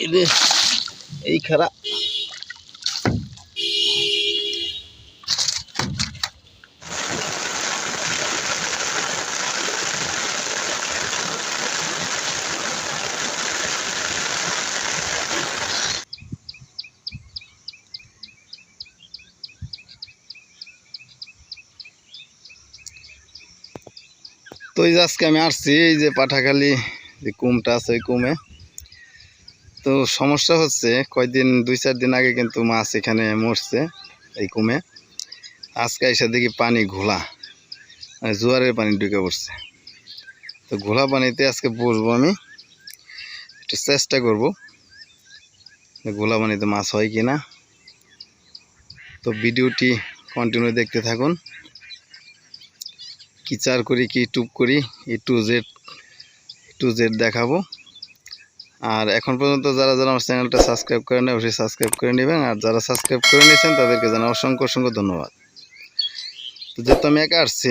এই রে এই খারা তো এই যে আজকে আমি আসছি, এই যে পাঠাখালি যে কুমটা আছে ওই কুমে। তো সমস্যা হচ্ছে, কয়দিন, দুই চার দিন আগে কিন্তু মাছ এখানে মরছে, এই কুমে। আজকে এসে দেখি পানি ঘোলা মানে জোয়ারের পানি ঢুকে পড়ছে। তো ঘোলা পানিতে আজকে বসবো আমি, একটু চেষ্টা করব ঘোলা পানিতে মাছ হয় কি না। তো ভিডিওটি কন্টিনিউ দেখতে থাকুন। কি চার করি, কি টুপ করি এই টু জেড টু জেড দেখাবো। আর এখন পর্যন্ত যারা যারা আমার চ্যানেলটা সাবস্ক্রাইব করে নেয় অবশ্যই সাবস্ক্রাইব করে নেবেন। আর যারা সাবস্ক্রাইব করে নিয়েছেন, তাদেরকে জানা অসংখ্য অসংখ্য ধন্যবাদ। তো যেহেতু আমি একা আসছি,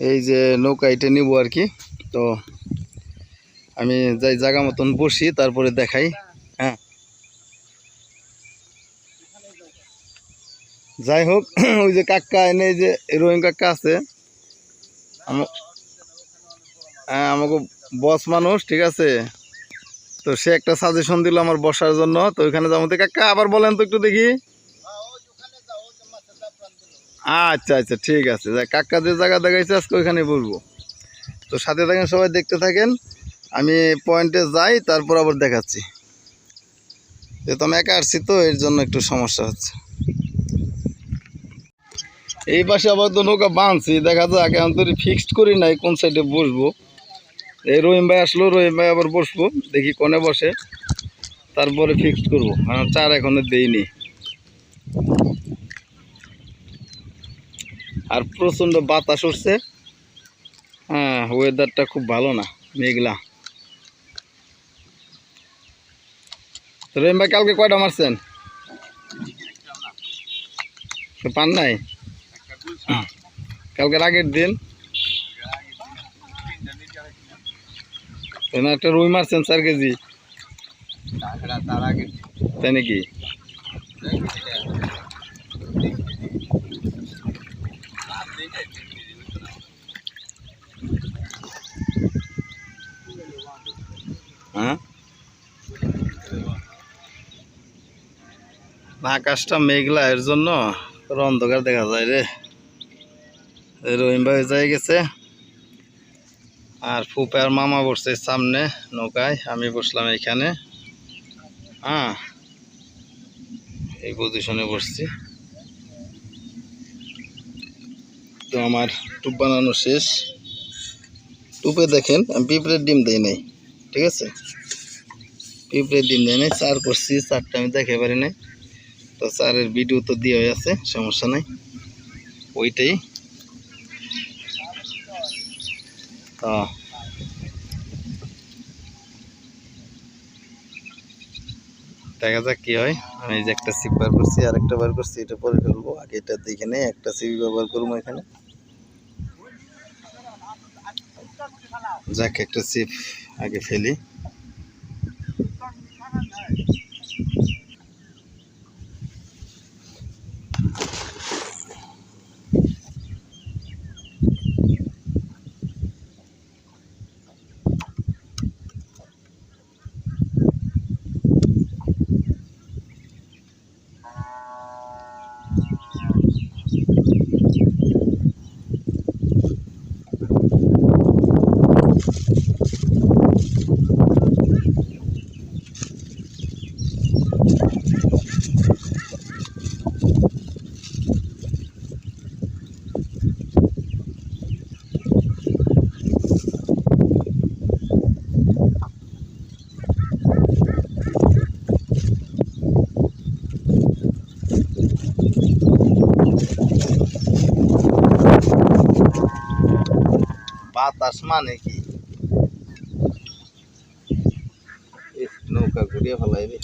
এই যে নৌকা এটা নিবো আর কি। তো আমি যাই জায়গা মতন বসি, তারপরে দেখাই। হ্যাঁ। যাই হোক, ওই যে কাক্কা এনে যে রোহিং কাক্কা আছে আম- হ্যাঁ আমাকে বস মানুষ, ঠিক আছে? তো সে একটা সাজেশন দিল আমার বসার জন্য। তো ওইখানে যাব। তো কাক্কা আবার বলেন তো একটু দেখি। আচ্ছা আচ্ছা ঠিক আছে। কাক্কা যে জায়গা দেখাইছে, আজকে ওইখানে বলব। তো সাথে থাকেন, সবাই দেখতে থাকেন। আমি পয়েন্টে যাই, তারপর আবার দেখাচ্ছি। যেহেতু আমি একা আসছি তো, এর জন্য একটু সমস্যা হচ্ছে। এই পাশে আবার তো নৌকা বাঁধছি। দেখা যাক, এখন তো ফিক্সড করি নাই, কোন সাইডে বসবো। এই রহিম ভাই আসলো, রহিম ভাই আবার বসবো দেখি কোনে বসে। তারপরে ফিক্সড করব। কারণ চার এখনও দেইনি। আর প্রচণ্ড বাতাস উঠছে। হ্যাঁ ওয়েদারটা খুব ভালো না, মেঘলা। রহিম ভাই, কালকে কয়টা মারছেন? পান নাই? কালকের আগের দিন? না একটা রুই মারছেন চার কেজি। তাই নাকি? হ্যাঁ? আকাশটা মেঘলা, এর জন্য অন্ধকার দেখা যায় রে। রহিম ভাই যাই গেছে। আর ফুপে আর মামা বসছে সামনে নৌকায়, আমি বসলাম এখানে। হ্যাঁ এই পজিশনে বসছি। তো আমার টুপ বানানো শেষ। টুপে দেখেন, আমি পিঁপড়ের ডিম দেই নাই, ঠিক আছে? পিঁপড়ের ডিম দেয় নাই, চার করছি, চারটা আমি দেখে পারি নাই। তো চারের ভিডিও তো দিয়ে আছে, সমস্যা নাই। ওইটাই। তো দেখা যাক কি হয়। আমি যে একটা সিপ বার করছি আর একটা বার করছি, এটা পরে ফেলব। আগে এটা দেখে নেই একটা সিপ ব্যবহার করব এখানে। যাক, একটা সিপ আগে ফেলি। বাতাস মানে কি ইস, নৌকা ঘুরিয়ে ফেলাই রে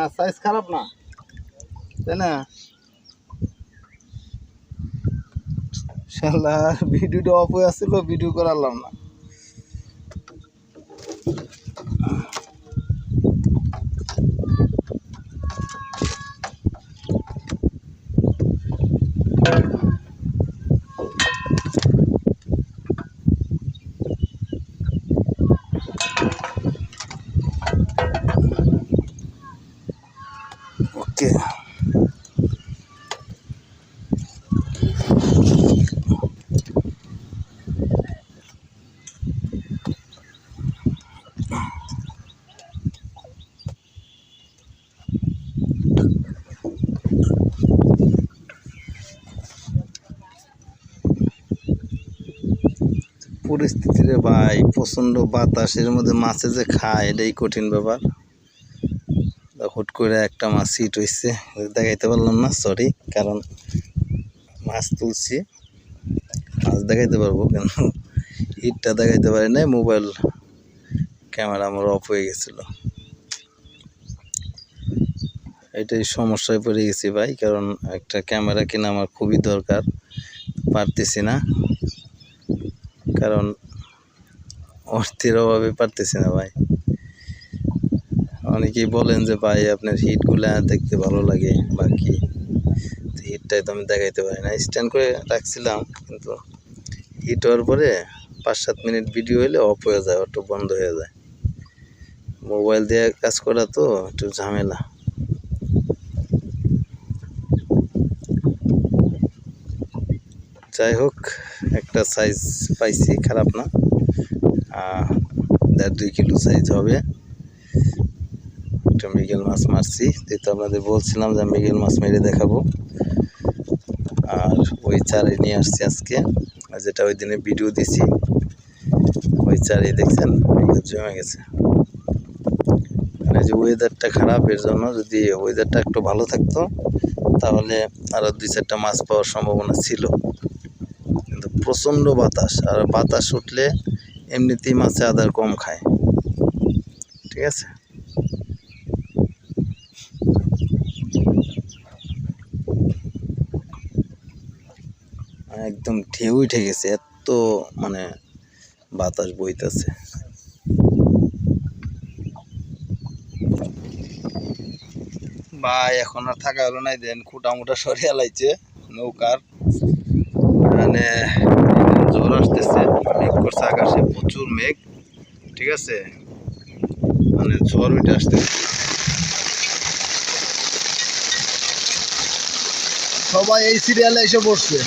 না সাইজ খারাপ না। তাই না? ভিডিওটা অফ হয়ে আসছিল ভিডিও করালাম না। পরিস্থিতি রে ভাই, প্রচণ্ড বাতাসের মধ্যে মাছে যে খায়, এটাই কঠিন ব্যাপার। হুট করে একটা মাছ সিট হয়েছে দেখাইতে পারলাম না সরি কারণ মাছ তুলছি, মাছ দেখাইতে পারব কিন্তু হিটটা দেখাইতে পারি নাই, মোবাইল ক্যামেরা আমার অফ হয়ে গেছিল। এটাই সমস্যায় পড়ে গেছি ভাই, কারণ একটা ক্যামেরা কিনা আমার খুবই দরকার, পারতেছি না। কারণ অর্থের অভাবে পারতেছি না ভাই। অনেকেই বলেন যে, ভাই, আপনার হিটগুলা দেখতে ভালো লাগে, বা কি? হিটটাই তো আমি দেখাইতে পারি না। স্ট্যান্ড করে রাখছিলাম, কিন্তু হিট হওয়ার পরে পাঁচ সাত মিনিট ভিডিও হলে অফ হয়ে যায়, অটো বন্ধ হয়ে যায়। মোবাইল দিয়ে কাজ করা তো একটু ঝামেলা। যাই হোক, একটা সাইজ পাইছি, খারাপ না। দেড় দুই কিলো সাইজ হবে। একটা মৃগেল মাছ মারছি। তো আপনাদের বলছিলাম যে মৃগেল মাছ মেরে দেখাবো। আর ওই চারে নিয়ে আসছি আজকে। যেটা ওই দিনে ভিডিও দিছি, ওই চারে দেখছেন জমে গেছে। মানে যে ওয়েদারটা খারাপ, এর জন্য যদি ওয়েদারটা একটু ভালো থাকতো, তাহলে আরও দুই চারটা মাছ পাওয়ার সম্ভাবনা ছিল। কিন্তু প্রচণ্ড বাতাস আর বাতাস উঠলে এমনিতেই মাছে আদার কম খায়। ঠিক আছে? একদম ঢেউ উঠে গেছে, এত মানে বাতাস বইতেছে। ভাই, এখন আর থাকা হলো নাই দেন, খুঁটা মুটা সরিয়ে লাইছে, নৌকার। মানে জোর আসতেছে, মেঘ করছে আকাশে, প্রচুর মেঘ, ঠিক আছে? মানে ঝড় উঠে আসতেছে। সবাই এই সিরিয়ালে এসে পড়ছে।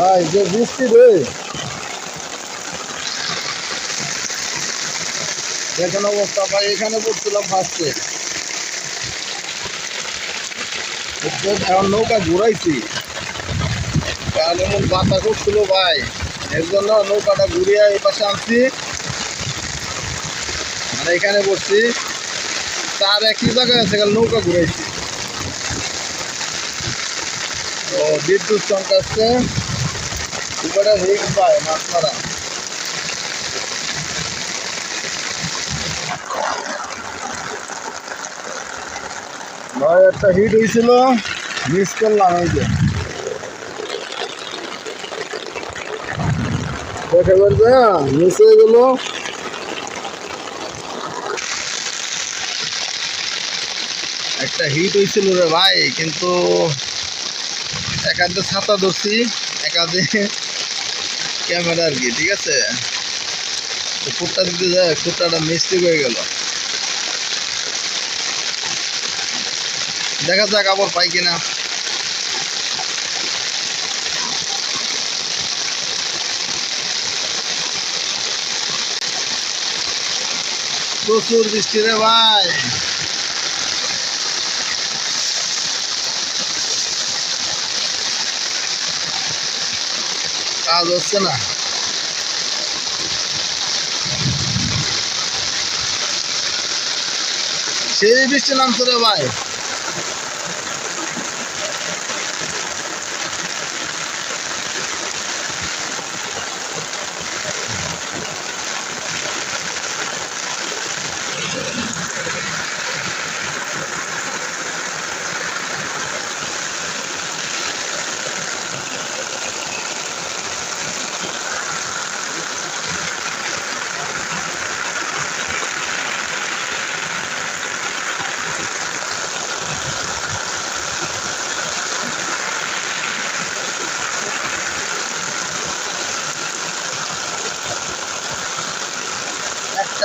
ভাই, যে বৃষ্টি রে। অবস্থা, ভাই, এখানে পড়ছিলাম ফার্স্টে এখন নৌকা ঘুরাইছি। কারণ এমন বাতাস উঠছিল, ভাই। এর জন্য নৌকাটা ঘুরিয়ে এই পাশে আনছি। আর এখানে বসছি। তার একই জায়গায় আছে কারণ নৌকা ঘুরাইছি। তো বিদ্যুৎ চমকাচ্ছে। উপরে রিক্স পায় মাছ মারা ভাই, একটা হিট হয়েছিল মিস করলাম এই যে। দেখে বলছে মিস হয়ে গেল। একটা হিট হয়েছিল রে ভাই, কিন্তু একাধে ছাতা ধরছি, একাধে ক্যামেরা আর কি, ঠিক আছে? তো ফুটটা দিতে যায় ফুটটাটা মিস্টেক হয়ে গেল। দেখা যাক আবার পাই কিনা। প্রচুর বৃষ্টি রে ভাই। কাজ হচ্ছে না। সেই বৃষ্টি নামছে রে ভাই।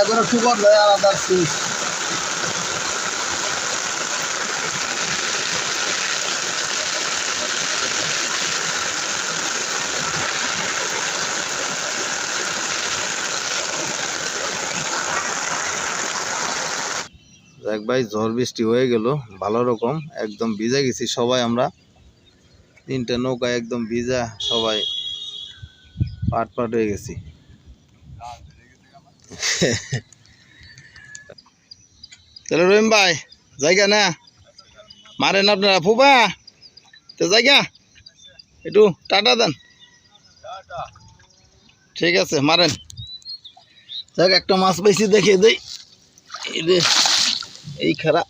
করে দেয় আলাদা সুইচ দেখ ভাই, ঝড় বৃষ্টি হয়ে গেল, ভালো রকম, একদম ভিজা গেছি সবাই আমরা। তিনটা নৌকা একদম ভিজা সবাই পাট পাট হয়ে গেছি। তাহলে রহিম ভাই জায়গা না মারেন আপনারা ফুবা তো জায়গা একটু টাটা দেন ঠিক আছে মারেন যাক একটা মাছ পাইছি দেখে দেই এই খারাপ